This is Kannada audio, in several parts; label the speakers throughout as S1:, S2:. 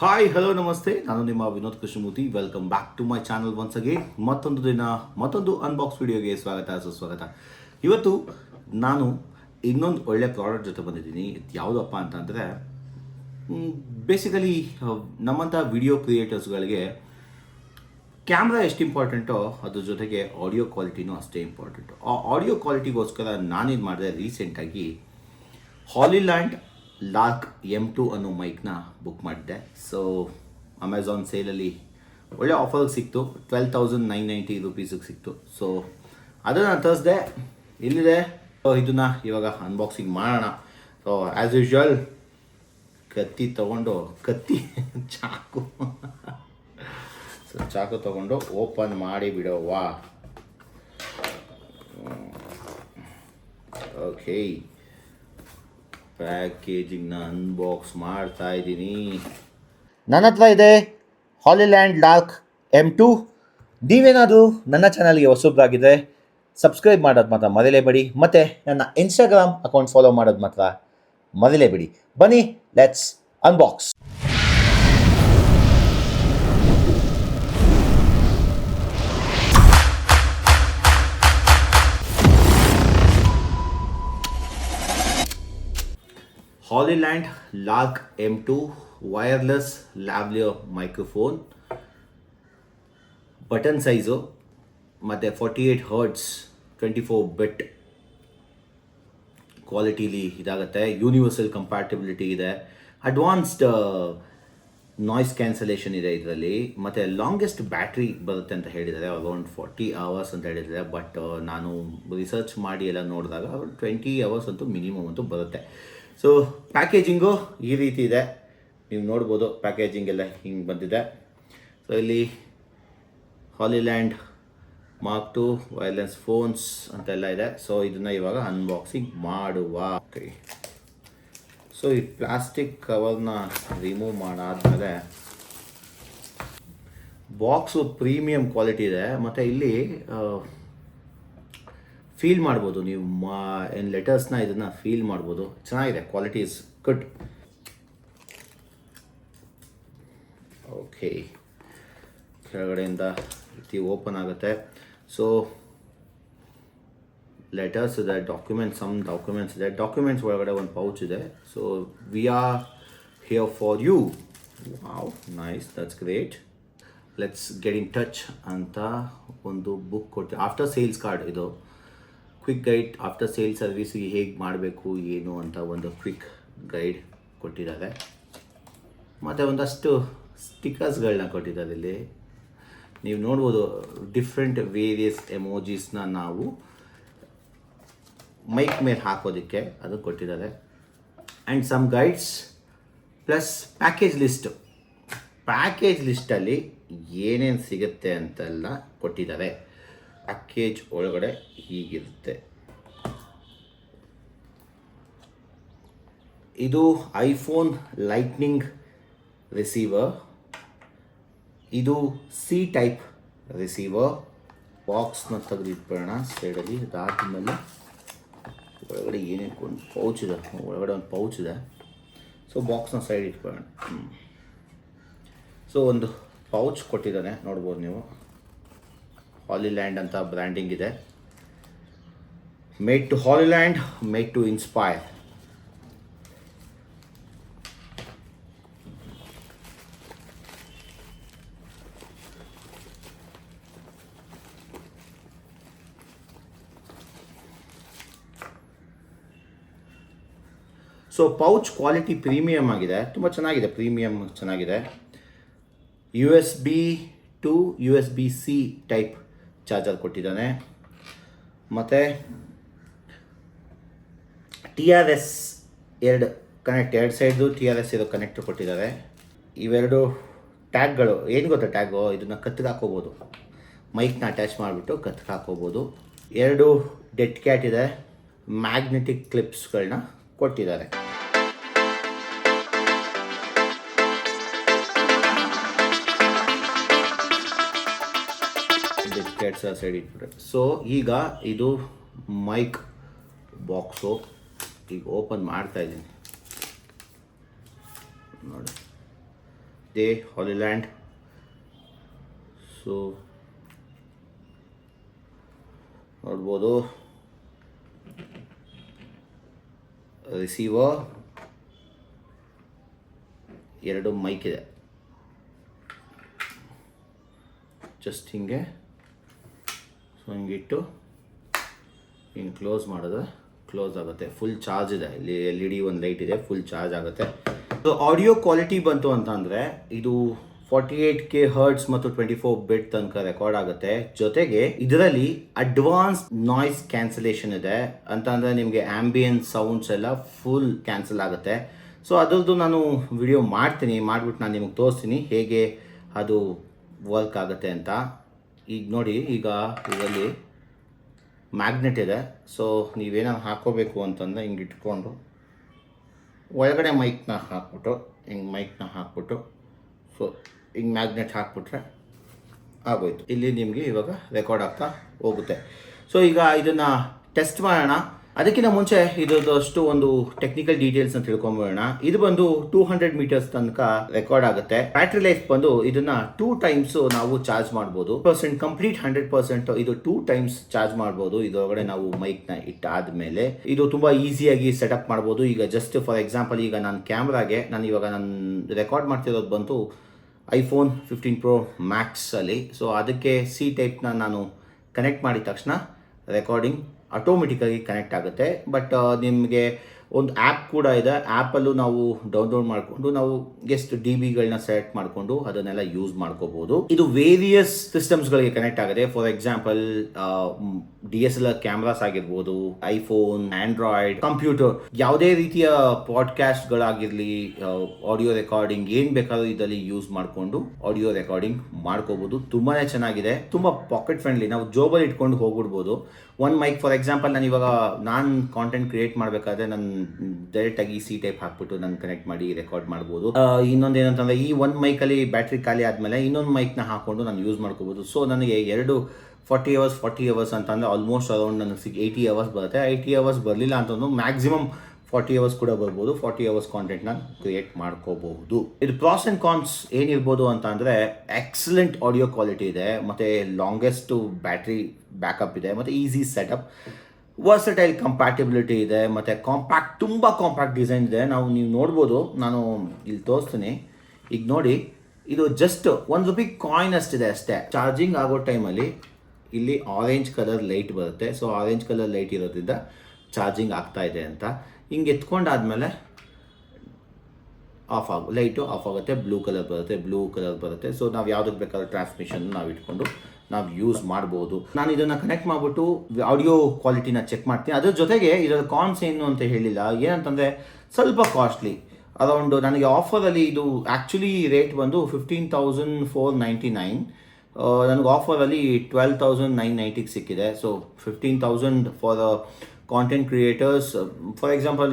S1: ಹಾಯ್ ಹಲೋ ನಮಸ್ತೆ. ನಾನು ನಿಮ್ಮ Vinod Krishnamurthy. Welcome back to my channel once again ಮತ್ತೊಂದು ದಿನ, ಮತ್ತೊಂದು ಅನ್ಬಾಕ್ಸ್ ವಿಡಿಯೋಗೆ ಸ್ವಾಗತ, ಸುಸ್ವಾಗತ. ಇವತ್ತು ನಾನು ಇನ್ನೊಂದು ಒಳ್ಳೆ ಪ್ರಾಡಕ್ಟ್ ಜೊತೆ ಬಂದಿದ್ದೀನಿ. ಯಾವುದಪ್ಪ ಅಂತಂದರೆ ಬೇಸಿಕಲಿ ನಮ್ಮಂಥ ವಿಡಿಯೋ ಕ್ರಿಯೇಟರ್ಸ್ಗಳಿಗೆ ಕ್ಯಾಮ್ರಾ ಎಷ್ಟು ಇಂಪಾರ್ಟೆಂಟೋ ಅದ್ರ ಜೊತೆಗೆ ಆಡಿಯೋ ಕ್ವಾಲಿಟಿನೂ ಅಷ್ಟೇ ಇಂಪಾರ್ಟೆಂಟು ಆ ಆಡಿಯೋ ಕ್ವಾಲಿಟಿಗೋಸ್ಕರ ನಾನೇನು ಮಾಡಿದೆ ರೀಸೆಂಟಾಗಿ ಹಾಲಿಲ್ಯಾಂಡ್ ಲಾರ್ಕ್ ಎಂ ಟು ಅನ್ನೋ ಮೈಕ್ನ ಬುಕ್ ಮಾಡಿದ್ದೆ ಸೊ ಅಮೆಝಾನ್ ಸೇಲಲ್ಲಿ ಒಳ್ಳೆ ಆಫರ್ ಸಿಕ್ತು. ಟ್ವೆಲ್ ತೌಸಂಡ್ ನೈನ್ ನೈಂಟಿ ರುಪೀಸಿಗೆ ಸಿಕ್ತು. ಸೊ ಅದನ್ನು ತರಿಸ್ದೆ. ಇಲ್ಲಿದೆ ಸೊ ಇದನ್ನು ಇವಾಗ ಅನ್ಬಾಕ್ಸಿಂಗ್ ಮಾಡೋಣ. ಸೊ ಆ್ಯಸ್ ಯೂಶ್ವಲ್ ಕತ್ತಿ ತಗೊಂಡು, ಕತ್ತಿ, ಚಾಕು. ಸೊ ಚಾಕು ತಗೊಂಡು ಓಪನ್ ಮಾಡಿ ಬಿಡೋವಾ ಓಕೆ ಪ್ಯಾಕೇಜಿಂಗ್ನ ಅನ್ಬಾಕ್ಸ್ ಮಾಡ್ತಾ ಇದ್ದೀನಿ. ನನ್ನ ಹತ್ರ ಇದೆ ಹಾಲಿಲ್ಯಾಂಡ್ ಲಾರ್ಕ್ ಎಂ ಟು ನೀವೇನಾದರೂ ನನ್ನ ಚಾನಲ್ಗೆ ಹೊಸಬ್ರಾಗಿದ್ದರೆ ಸಬ್ಸ್ಕ್ರೈಬ್ ಮಾಡೋದು ಮಾತ್ರ ಮರೆಯಲೇಬೇಡಿ ಮತ್ತು ನನ್ನ ಇನ್ಸ್ಟಾಗ್ರಾಮ್ ಅಕೌಂಟ್ ಫಾಲೋ ಮಾಡೋದು ಮಾತ್ರ ಮರೆಯಲೇಬೇಡಿ ಬನ್ನಿ let's unbox Hollyland Lark M two wireless lavalier microphone button size ಮತ್ತು forty eight hertz twenty four bit ಕ್ವಾಲಿಟೀಲಿ ಇದಾಗುತ್ತೆ ಯೂನಿವರ್ಸಲ್ ಕಂಪ್ಯಾಟಿಬಿಲಿಟಿ ಇದೆ ಅಡ್ವಾನ್ಸ್ಡ್ ನಾಯ್ಸ್ ಕ್ಯಾನ್ಸಲೇಷನ್ ಇದೆ ಇದರಲ್ಲಿ ಮತ್ತು ಲಾಂಗೆಸ್ಟ್ ಬ್ಯಾಟ್ರಿ ಬರುತ್ತೆ ಅಂತ ಹೇಳಿದ್ದಾರೆ ಅರೌಂಡ್ ಫಾರ್ಟಿ ಅವರ್ಸ್ ಅಂತ ಹೇಳಿದ್ದಾರೆ ಬಟ್ ನಾನು ರಿಸರ್ಚ್ ಮಾಡಿ ಎಲ್ಲ ನೋಡಿದಾಗ ಟ್ವೆಂಟಿ ಅವರ್ಸ್ ಅಂತೂ ಮಿನಿಮಮ್ ಅಂತೂ ಬರುತ್ತೆ ಸೊ ಪ್ಯಾಕೇಜಿಂಗು ಈ ರೀತಿ ಇದೆ. ನೀವು ನೋಡ್ಬೋದು ಪ್ಯಾಕೇಜಿಂಗ್ ಎಲ್ಲ ಹಿಂಗೆ ಬಂದಿದೆ. ಸೊ ಇಲ್ಲಿ Hollyland mark two wireless phones ಅಂತೆಲ್ಲ ಇದೆ. ಸೊ ಇದನ್ನು ಇವಾಗ ಅನ್ಬಾಕ್ಸಿಂಗ್ ಮಾಡುವ. ಸೊ ಈ ಪ್ಲಾಸ್ಟಿಕ್ ಕವರ್ನ ರಿಮೂವ್ ಮಾಡಾದ್ಮೇಲೆ ಬಾಕ್ಸು ಪ್ರೀಮಿಯಂ ಕ್ವಾಲಿಟಿ ಇದೆ. ಮತ್ತು ಇಲ್ಲಿ ಫೀಲ್ ಮಾಡ್ಬೋದು. ನೀವು ಮಾ, ಏನು ಲೆಟರ್ಸ್ನ ಇದನ್ನು ಫೀಲ್ ಮಾಡ್ಬೋದು. ಚೆನ್ನಾಗಿದೆ. ಕ್ವಾಲಿಟಿ ಇಸ್ ಗುಡ್ ಓಕೆ ಕೆಳಗಡೆಯಿಂದ ರೀತಿ ಓಪನ್ ಆಗುತ್ತೆ. ಸೊ ಲೆಟರ್ಸ್ ಇದೆ ಡಾಕ್ಯುಮೆಂಟ್ಸ್ ಸಮ್ ಡಾಕ್ಯುಮೆಂಟ್ಸ್ ಇದೆ. ಡಾಕ್ಯುಮೆಂಟ್ಸ್ ಒಳಗಡೆ ಒಂದು ಪೌಚ್ ಇದೆ. So we are here for you wow nice that's great let's get in touch ಅಂತ ಒಂದು ಬುಕ್ ಕೊಟ್ಟು ಆಫ್ಟರ್ ಸೇಲ್ಸ್ ಕಾರ್ಡ್ ಇದು. Quick guide after sale service ಹೇಗೆ ಮಾಡಬೇಕು, ಏನು ಅಂತ ಒಂದು ಕ್ವಿಕ್ ಗೈಡ್ ಕೊಟ್ಟಿದ್ದಾರೆ. ಮತ್ತು ಒಂದಷ್ಟು ಸ್ಟಿಕರ್ಸ್ಗಳನ್ನ ಕೊಟ್ಟಿದ್ದಾರೆ ಇಲ್ಲಿ. ನೀವು ನೋಡ್ಬೋದು ಡಿಫ್ರೆಂಟ್ ವೇರಿಯಸ್ ಎಮೋಜಿಸ್ನ ನಾವು ಮೈಕ್ ಮೇಲೆ ಹಾಕೋದಕ್ಕೆ ಅದು ಕೊಟ್ಟಿದ್ದಾರೆ. And some guides plus package list package ಲಿಸ್ಟಲ್ಲಿ ಏನೇನು ಸಿಗುತ್ತೆ ಅಂತೆಲ್ಲ ಕೊಟ್ಟಿದ್ದಾರೆ. ಪ್ಯಾಕೇಜ್ ಒಳಗಡೆ ಹೀಗಿರುತ್ತೆ. ಇದು ಐಫೋನ್ ಲೈಟ್ನಿಂಗ್ ರಿಸೀವರ್. ಇದು ಸಿ ಟೈಪ್ ರಿಸೀವರ್. ಬಾಕ್ಸ್ನ ತೆಗೆದಿಟ್ಬಿಡೋಣ ಸೈಡಲ್ಲಿ ಅದಾದ್ಮೇಲೆ ಒಳಗಡೆ ಏನೇನು ಒಂದು ಪೌಚ್ ಇದೆ. ಒಳಗಡೆ ಒಂದು ಪೌಚ್ ಇದೆ. ಸೊ, ಬಾಕ್ಸ್ನ ಸೈಡ್ ಇಟ್ಕೊಳ್ಳೋಣ ಸೊ, ಒಂದು ಪೌಚ್ ಕೊಟ್ಟಿದ್ದಾನೆ. ನೋಡ್ಬೋದು ನೀವು. ಹಾಲಿಲ್ಯಾಂಡ್ ಅಂತ ಬ್ರ್ಯಾಂಡಿಂಗ್ ಇದೆ. Made to Hollyland made to inspire so pouch quality premium ಆಗಿದೆ. ತುಂಬ ಚೆನ್ನಾಗಿದೆ ಪ್ರೀಮಿಯಮ್ ಚೆನ್ನಾಗಿದೆ. U S B to U S B C type charger ಕೊಟ್ಟಿದ್ದಾನೆ. ಮತ್ತು ಟಿ ಆರ್ ಎಸ್ ಎರಡು ಕನೆಕ್ಟ್ ಎರಡು ಸೈಡ್ದು ಟಿ ಆರ್ ಎಸ್ ಇರೋ ಕನೆಕ್ಟ್ ಕೊಟ್ಟಿದ್ದಾರೆ. ಇವೆರಡು ಟ್ಯಾಗ್ಗಳು, ಏನು ಗೊತ್ತಾ ಟ್ಯಾಗು? ಇದನ್ನು ಕತ್ತಿಗೆ ಹಾಕೋಬೋದು. ಮೈಕ್ನ ಅಟ್ಯಾಚ್ ಮಾಡಿಬಿಟ್ಟು ಕತ್ತಿಗೆ ಹಾಕೋಬೋದು. ಎರಡು ಡೆಡ್ ಕ್ಯಾಟ್ ಇದೆ. ಮ್ಯಾಗ್ನೆಟಿಕ್ ಕ್ಲಿಪ್ಸ್ಗಳನ್ನ ಕೊಟ್ಟಿದ್ದಾರೆ. ಡೆಡ್ ಸೈಡ್ ಇಟ್ಬಿಟ್ರೆ ಸೊ ಈಗ ಇದು ಮೈಕ್ ಬಾಕ್ಸು ಈಗ ಓಪನ್ ಮಾಡ್ತಾ ಇದ್ದೀನಿ. ನೋಡಿ. ದೇ ಹಾಲಿಲ್ಯಾಂಡ್ ಸೊ ನೋಡ್ಬೋದು. ರಿಸೀವರ್ ಎರಡು ಮೈಕ್ ಇದೆ. ಜಸ್ಟ್ ಹಿಂಗೆ. ಹಿಂಗಿಟ್ಟು ಹಿಂಗೆ ಕ್ಲೋಸ್ ಮಾಡಿದ್ರೆ ಕ್ಲೋಸ್ ಆಗುತ್ತೆ. ಫುಲ್ ಚಾರ್ಜ್ ಇದೆ. ಇಲ್ಲಿ ಎಲ್ ಇ ಡಿ ಒಂದು ಲೈಟ್ ಇದೆ. ಫುಲ್ ಚಾರ್ಜ್ ಆಗುತ್ತೆ. ಸೊ ಆಡಿಯೋ ಕ್ವಾಲಿಟಿ ಬಂತು ಅಂತಂದರೆ ಇದು ಫಾರ್ಟಿ ಏಯ್ಟ್ ಕೆ ಹರ್ಟ್ಸ್ ಮತ್ತು ಟ್ವೆಂಟಿ ಫೋರ್ ಬಿಟ್ ತನಕ ರೆಕಾರ್ಡ್ ಆಗುತ್ತೆ. ಜೊತೆಗೆ ಇದರಲ್ಲಿ ಅಡ್ವಾನ್ಸ್ ನಾಯ್ಸ್ ಕ್ಯಾನ್ಸಲೇಷನ್ ಇದೆ. ಅಂತ ಅಂದರೆ ನಿಮಗೆ ಆಂಬಿಯನ್ ಸೌಂಡ್ಸ್ ಎಲ್ಲ ಫುಲ್ ಕ್ಯಾನ್ಸಲ್ ಆಗುತ್ತೆ. ಸೊ ಅದರದ್ದು ನಾನು ವಿಡಿಯೋ ಮಾಡ್ತೀನಿ. ಮಾಡಿಬಿಟ್ಟು ನಾನು ನಿಮಗೆ ತೋರಿಸ್ತೀನಿ. ಹೇಗೆ ಅದು ವರ್ಕ್ ಆಗುತ್ತೆ ಅಂತ. ಈಗ ನೋಡಿ, ಈಗ ಇದರಲ್ಲಿ ಮ್ಯಾಗ್ನೆಟ್ ಇದೆ. ಸೊ ನೀವೇನಾದ್ರು ಹಾಕೋಬೇಕು ಅಂತಂದರೆ ಹಿಂಗೆ ಇಟ್ಕೊಂಡು ಒಳಗಡೆ ಮೈಕ್ನ ಹಾಕ್ಬಿಟ್ಟು, ಹಿಂಗೆ ಮೈಕ್ನ ಹಾಕ್ಬಿಟ್ಟು ಸೊ ಹಿಂಗೆ ಮ್ಯಾಗ್ನೆಟ್ ಹಾಕ್ಬಿಟ್ರೆ ಆಗೋಯ್ತು. ಇಲ್ಲಿ ನಿಮಗೆ ಇವಾಗ ರೆಕಾರ್ಡ್ ಆಗ್ತಾ ಹೋಗುತ್ತೆ. ಸೊ ಈಗ ಇದನ್ನು ಟೆಸ್ಟ್ ಮಾಡೋಣ. ಅದಕ್ಕಿಂತ ಮುಂಚೆ ಇದ್ರದಷ್ಟು ಒಂದು ಟೆಕ್ನಿಕಲ್ ಡೀಟೇಲ್ಸ್ ಅಂತ ತಿಳ್ಕೊಂಬೋಣ ಇದು ಬಂದು ಟೂ ಹಂಡ್ರೆಡ್ ಮೀಟರ್ಸ್ ತನಕ ರೆಕಾರ್ಡ್ ಆಗುತ್ತೆ. ಬ್ಯಾಟ್ರಿ ಲೈಫ್ ಬಂದು ಇದನ್ನ ಟೂ ಟೈಮ್ಸ್ ನಾವು ಚಾರ್ಜ್ ಮಾಡಬಹುದು ಪರ್ಸೆಂಟ್ ಕಂಪ್ಲೀಟ್ ಹಂಡ್ರೆಡ್ ಪರ್ಸೆಂಟ್ ಇದು ಟೂ ಟೈಮ್ಸ್ ಚಾರ್ಜ್ ಮಾಡಬಹುದು ಇದರೊಳಗಡೆ ನಾವು ಮೈಕ್ ಮೈಕ್ನ ಇಟ್ಟಾದ್ಮೇಲೆ ಇದು ತುಂಬಾ ಈಸಿಯಾಗಿ ಸೆಟಪ್ ಮಾಡಬಹುದು ಈಗ ಜಸ್ಟ್ ಫಾರ್ ಎಕ್ಸಾಂಪಲ್ ಈಗ ನಾನು ಕ್ಯಾಮ್ರಾಗೆ ನಾನು ಇವಾಗ ನಾನು ರೆಕಾರ್ಡ್ ಮಾಡ್ತಿರೋದು ಬಂತು ಐಫೋನ್ ಫಿಫ್ಟೀನ್ ಪ್ರೋ ಮ್ಯಾಕ್ಸಲ್ಲಿ ಸೊ ಅದಕ್ಕೆ ಸಿ ಟೈಪ್ನ ನಾನು ಕನೆಕ್ಟ್ ಮಾಡಿದ ತಕ್ಷಣ ರೆಕಾರ್ಡಿಂಗ್ ಆಟೋಮೆಟಿಕ್ಕಾಗಿ ಕನೆಕ್ಟ್ ಆಗುತ್ತೆ. ಬಟ್ ನಿಮಗೆ ಒಂದು ಆ್ಯಪ್ ಕೂಡ ಇದೆ. ಆ್ಯಪಲ್ಲೂ ನಾವು ಡೌನ್ಲೋಡ್ ಮಾಡಿಕೊಂಡು ನಾವು ಗೆಸ್ಟ್ ಡಿ ಬಿಗಳನ್ನ ಸೆಲೆಕ್ಟ್ ಮಾಡಿಕೊಂಡು ಅದನ್ನೆಲ್ಲ ಯೂಸ್ ಮಾಡ್ಕೋಬಹುದು ಇದು ವೇರಿಯಸ್ ಸಿಸ್ಟಮ್ಸ್ಗಳಿಗೆ ಕನೆಕ್ಟ್ ಆಗಿದೆ for example D S L R cameras ಆಗಿರ್ಬೋದು ಐಫೋನ್ ಆಂಡ್ರಾಯ್ಡ್ ಕಂಪ್ಯೂಟರ್ ಯಾವುದೇ ರೀತಿಯ ಪಾಡ್ಕಾಸ್ಟ್ಗಳಾಗಿರಲಿ ಆಡಿಯೋ ರೆಕಾರ್ಡಿಂಗ್ ಏನು ಬೇಕಾದ್ರೂ ಇದರಲ್ಲಿ ಯೂಸ್ ಮಾಡಿಕೊಂಡು ಆಡಿಯೋ ರೆಕಾರ್ಡಿಂಗ್ ಮಾಡ್ಕೋಬಹುದು ತುಂಬಾನೇ ಚೆನ್ನಾಗಿದೆ. ತುಂಬಾ ಪಾಕೆಟ್ ಫ್ರೆಂಡ್ಲಿ ನಾವು ಜೋಬಲ್ಲಿ ಇಟ್ಕೊಂಡು ಹೋಗ್ಬಿಡ್ಬೋದು. ಒನ್ ಮೈಕ್ ಫಾರ್ ಎಕ್ಸಾಂಪಲ್ ನಾನು ಇವಾಗ, ನಾನು ಕಾಂಟೆಂಟ್ ಕ್ರಿಯೇಟ್ ಮಾಡಬೇಕಾದ್ರೆ ನಾನು ಡೈರೆಕ್ಟಾಗಿ ಸಿ ಟೈಪ್ ಹಾಕ್ಬಿಟ್ಟು ನಾನು ಕನೆಕ್ಟ್ ಮಾಡಿ ರೆಕಾರ್ಡ್ ಮಾಡ್ಬೋದು. ಇನ್ನೊಂದು ಏನಂತಂದ್ರೆ ಈ ಒಂದು ಮೈಕಲ್ಲಿ ಬ್ಯಾಟ್ರಿ ಖಾಲಿ ಆದಮೇಲೆ ಇನ್ನೊಂದು ಮೈಕ್ನ ಹಾಕೊಂಡು ನಾನು ಯೂಸ್ ಮಾಡ್ಕೋಬೋದು. ಸೊ ನನಗೆ ಎರಡು ಫಾರ್ಟಿ ಅವರ್ಸ್ ಫಾರ್ಟಿ ಅವರ್ಸ್ ಅಂತಂದರೆ ಆಲ್ಮೋಸ್ಟ್ ಅರೌಂಡ್ ನನಗೆ ಸಿಗ್ ಏಯ್ಟಿ ಅವರ್ಸ್ ಬರುತ್ತೆ. ಏಯ್ಟಿ ಅವರ್ಸ್ ಬರಲಿಲ್ಲ ಅಂತಂದು ಮ್ಯಾಕ್ಸಿಮಮ್ ಫಾರ್ಟಿ ಅವರ್ಸ್ ಕೂಡ ಬರ್ಬೋದು. ಫಾರ್ಟಿ ಅವರ್ಸ್ ಕಾಂಟೆಂಟ್ನ ಕ್ರಿಯೇಟ್ ಮಾಡ್ಕೋಬಹುದು ಇದು ಪ್ರಾಸ್ ಆ್ಯಂಡ್ ಕಾನ್ಸ್ ಏನಿರ್ಬೋದು ಅಂತ ಅಂದರೆ ಎಕ್ಸಲೆಂಟ್ ಆಡಿಯೋ ಕ್ವಾಲಿಟಿ ಇದೆ ಮತ್ತು ಲಾಂಗೆಸ್ಟ್ ಬ್ಯಾಟ್ರಿ ಬ್ಯಾಕಪ್ ಇದೆ ಮತ್ತು ಈಸಿ ಸೆಟಪ್ ವರ್ಸಟೈಲ್ ಕಂಪ್ಯಾಟಿಬಿಲಿಟಿ ಇದೆ, ಮತ್ತು ಕಾಂಪ್ಯಾಕ್ಟ್ ತುಂಬ ಕಾಂಪ್ಯಾಕ್ಟ್ ಡಿಸೈನ್ ಇದೆ. ನಾವು ನೀವು ನೋಡ್ಬೋದು, ನಾನು ಇಲ್ಲಿ ತೋರಿಸ್ತೀನಿ. ಈಗ ನೋಡಿ, ಇದು ಜಸ್ಟ್ ಒಂದು ರುಪಿ ಕಾಯಿನ್ ಅಷ್ಟಿದೆ ಅಷ್ಟೇ. ಚಾರ್ಜಿಂಗ್ ಆಗೋ ಟೈಮಲ್ಲಿ ಇಲ್ಲಿ ಆರೆಂಜ್ ಕಲರ್ ಲೈಟ್ ಬರುತ್ತೆ. ಸೊ ಆರೆಂಜ್ ಕಲರ್ ಲೈಟ್ ಇರೋದ್ರಿಂದ ಚಾರ್ಜಿಂಗ್ ಆಗ್ತಾ ಇದೆ ಅಂತ. ಹಿಂಗೆ ಎತ್ಕೊಂಡಾದ್ಮೇಲೆ ಆಫ್ ಆಗು ಲೈಟು ಆಫ್ ಆಗುತ್ತೆ ಬ್ಲೂ ಕಲರ್ ಬರುತ್ತೆ ಬ್ಲೂ ಕಲರ್ ಬರುತ್ತೆ. ಸೊ ನಾವು ಯಾವುದಕ್ಕೆ ಬೇಕಾದ್ರೆ ಟ್ರಾನ್ಸ್ಮಿಷನ್ ನಾವು ಇಟ್ಕೊಂಡು ನಾವು ಯೂಸ್ ಮಾಡ್ಬೋದು. ನಾನು ಇದನ್ನು ಕನೆಕ್ಟ್ ಮಾಡಿಬಿಟ್ಟು ಆಡಿಯೋ ಕ್ವಾಲಿಟಿನ ಚೆಕ್ ಮಾಡ್ತೀನಿ. ಅದ್ರ ಜೊತೆಗೆ ಇದರ ಕಾನ್ಸ್ ಏನು ಅಂತ ಹೇಳಿಲ್ಲ. ಏನಂತಂದರೆ ಸ್ವಲ್ಪ ಕಾಸ್ಟ್ಲಿ ಅರೌಂಡ್ ನನಗೆ ಆಫರಲ್ಲಿ ಇದು ಆ್ಯಕ್ಚುಲಿ ರೇಟ್ ಬಂದು fifteen thousand four ninety nine ನನಗೆ ಆಫರಲ್ಲಿ ಟ್ವೆಲ್ ತೌಸಂಡ್ ನೈನ್ ನೈಂಟಿಗೆ ಸಿಕ್ಕಿದೆ. So fifteen thousand for content creators for example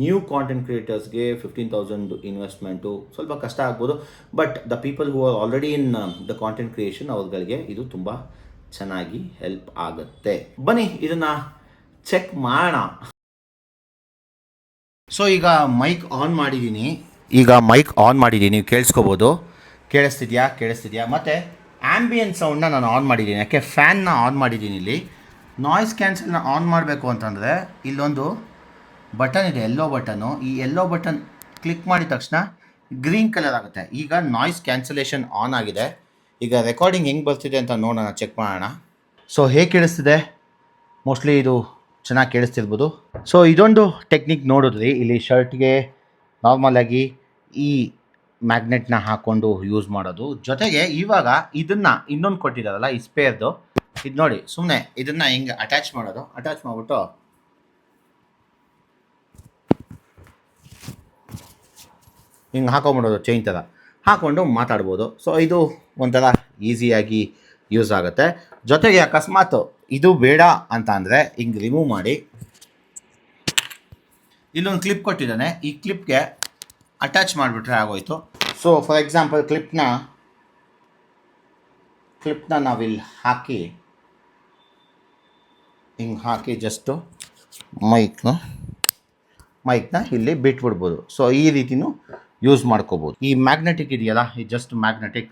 S1: new content ಕ್ರಿಯೇಟರ್ಸ್ಗೆ fifteen thousand investment ಸ್ವಲ್ಪ ಕಷ್ಟ ಆಗ್ಬೋದು. But the people who are already in the content creation ಅವ್ರಗಳಿಗೆ ಇದು ತುಂಬ ಚೆನ್ನಾಗಿ ಹೆಲ್ಪ್ ಆಗುತ್ತೆ. ಬನ್ನಿ, ಇದನ್ನು ಚೆಕ್ ಮಾಡೋಣ. ಸೊ ಈಗ ಮೈಕ್ ಆನ್ ಮಾಡಿದ್ದೀನಿ ಈಗ ಮೈಕ್ ಆನ್ ಮಾಡಿದ್ದೀನಿ ನೀವು ಕೇಳಿಸ್ಕೋಬೋದು. ಕೇಳಿಸ್ತಿದ್ಯಾ? ಕೇಳಿಸ್ತಿದ್ಯಾ? ಮತ್ತು ಆ್ಯಂಬಿಯನ್ ಸೌಂಡ್ನ ನಾನು ಆನ್ ಮಾಡಿದ್ದೀನಿ ಯಾಕೆ? ಫ್ಯಾನ್ನ ಆನ್ ಮಾಡಿದ್ದೀನಿ ಇಲ್ಲಿ. ನಾಯ್ಸ್ ಕ್ಯಾನ್ಸಲ್ನ ಆನ್ ಮಾಡಬೇಕು ಅಂತಂದರೆ ಇಲ್ಲೊಂದು ಬಟನ್ ಇದೆ ಎಲ್ಲೋ ಬಟನು ಈ ಎಲ್ಲೋ ಬಟನ್ ಕ್ಲಿಕ್ ಮಾಡಿದ ತಕ್ಷಣ ಗ್ರೀನ್ ಕಲರ್ ಆಗುತ್ತೆ. ಈಗ ನಾಯ್ಸ್ ಕ್ಯಾನ್ಸಲೇಷನ್ ಆನ್ ಆಗಿದೆ. ಈಗ ರೆಕಾರ್ಡಿಂಗ್ ಹೆಂಗೆ ಬರ್ತಿದೆ ಅಂತ ನೋಡೋಣ ಚೆಕ್ ಮಾಡೋಣ. ಸೊ ಹೇಗೆ ಕೇಳಿಸ್ತಿದೆ? ಮೋಸ್ಟ್ಲಿ ಇದು ಚೆನ್ನಾಗಿ ಕೇಳಿಸ್ತಿರ್ಬೋದು. ಸೊ ಇದೊಂದು ಟೆಕ್ನಿಕ್ ನೋಡಿದ್ರಿ. ಇಲ್ಲಿ ಶರ್ಟ್ಗೆ ನಾರ್ಮಲಾಗಿ ಈ ಮ್ಯಾಗ್ನೆಟ್ನ ಹಾಕ್ಕೊಂಡು ಯೂಸ್ ಮಾಡೋದು. ಜೊತೆಗೆ ಇವಾಗ ಇದನ್ನು ಇನ್ನೊಂದು ಕೊಟ್ಟಿದ್ದಾರಲ್ಲ ಈ ಸ್ಪೇರ್ದು ಇದು ನೋಡಿ ಸುಮ್ಮನೆ ಇದನ್ನು ಹಿಂಗೆ ಅಟ್ಯಾಚ್ ಮಾಡೋದು. ಅಟ್ಯಾಚ್ ಮಾಡಿಬಿಟ್ಟು ಹಿಂಗೆ ಹಾಕೊಂಬಿಡೋದು ಚೈನ್ ಥರ ಹಾಕ್ಕೊಂಡು ಮಾತಾಡ್ಬೋದು. ಸೊ ಇದು ಒಂಥರ ಈಸಿಯಾಗಿ ಯೂಸ್ ಆಗುತ್ತೆ. ಜೊತೆಗೆ ಅಕಸ್ಮಾತ್ ಇದು ಬೇಡ ಅಂತ ಅಂದರೆ ಹಿಂಗೆ ರಿಮೂವ್ ಮಾಡಿ. ಇಲ್ಲೊಂದು ಕ್ಲಿಪ್ ಕೊಟ್ಟಿದ್ದಾನೆ. ಈ ಕ್ಲಿಪ್ಗೆ ಅಟ್ಯಾಚ್ ಮಾಡಿಬಿಟ್ರೆ ಆಗೋಯ್ತು. ಸೊ ಫಾರ್ ಎಕ್ಸಾಂಪಲ್ ಕ್ಲಿಪ್ನ ಕ್ಲಿಪ್ನ ನಾವಿಲ್ಲಿ ಹಾಕಿ ಹಿಂಗೆ ಹಾಕಿ ಜಸ್ಟು ಮೈಕ್ನ ಮೈಕ್ನ ಇಲ್ಲಿ ಬಿಟ್ಬಿಡ್ಬೋದು. ಸೊ ಈ ರೀತಿನೂ ಯೂಸ್ ಮಾಡ್ಕೋಬೋದು. ಈ ಮ್ಯಾಗ್ನೆಟಿಕ್ ಇದೆಯಲ್ಲ, ಈ ಜಸ್ಟ್ ಮ್ಯಾಗ್ನೆಟಿಕ್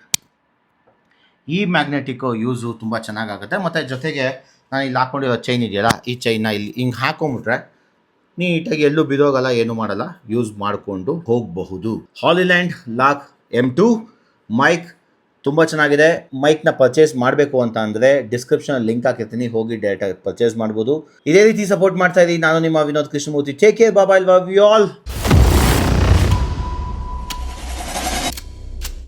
S1: ಈ ಮ್ಯಾಗ್ನೆಟಿಕ್ ಯೂಸು ತುಂಬ ಚೆನ್ನಾಗಾಗುತ್ತೆ. ಮತ್ತು ಜೊತೆಗೆ ನಾನು ಇಲ್ಲಿ ಹಾಕ್ಕೊಂಡಿರೋ ಚೈನ್ ಇದೆಯಲ್ಲ, ಈ ಚೈನ್ನ ಇಲ್ಲಿ ಹಿಂಗೆ ಹಾಕೊಂಬಿಟ್ರೆ ನೀಟಾಗಿ ಎಲ್ಲೂ ಬಿದೋಗಲ್ಲ, ಏನು ಮಾಡಲ್ಲ. ಯೂಸ್ ಮಾಡಿಕೊಂಡು ಹೋಗಬಹುದು. Hollyland Lark M two mic ತುಂಬ ಚೆನ್ನಾಗಿದೆ. ಮೈಕ್ನ ಪರ್ಚೇಸ್ ಮಾಡಬೇಕು ಅಂತ ಅಂದರೆ ಡಿಸ್ಕ್ರಿಪ್ಷನ್ ಲಿಂಕ್ ಹಾಕಿರ್ತೀನಿ. ಹೋಗಿ ಡೈರೆಕ್ಟಾಗಿ ಪರ್ಚೇಸ್ ಮಾಡ್ಬೋದು. ಇದೇ ರೀತಿ ಸಪೋರ್ಟ್ ಮಾಡ್ತಾ ಇದ್ದೀನಿ. ನಾನು ನಿಮ್ಮ ವಿನೋದ್ ಕೃಷ್ಣಮೂರ್ತಿ. ಟೇಕ್ ಕೇರ್ ಬಾಬಾ ಲವ್ ಯು ಆಲ್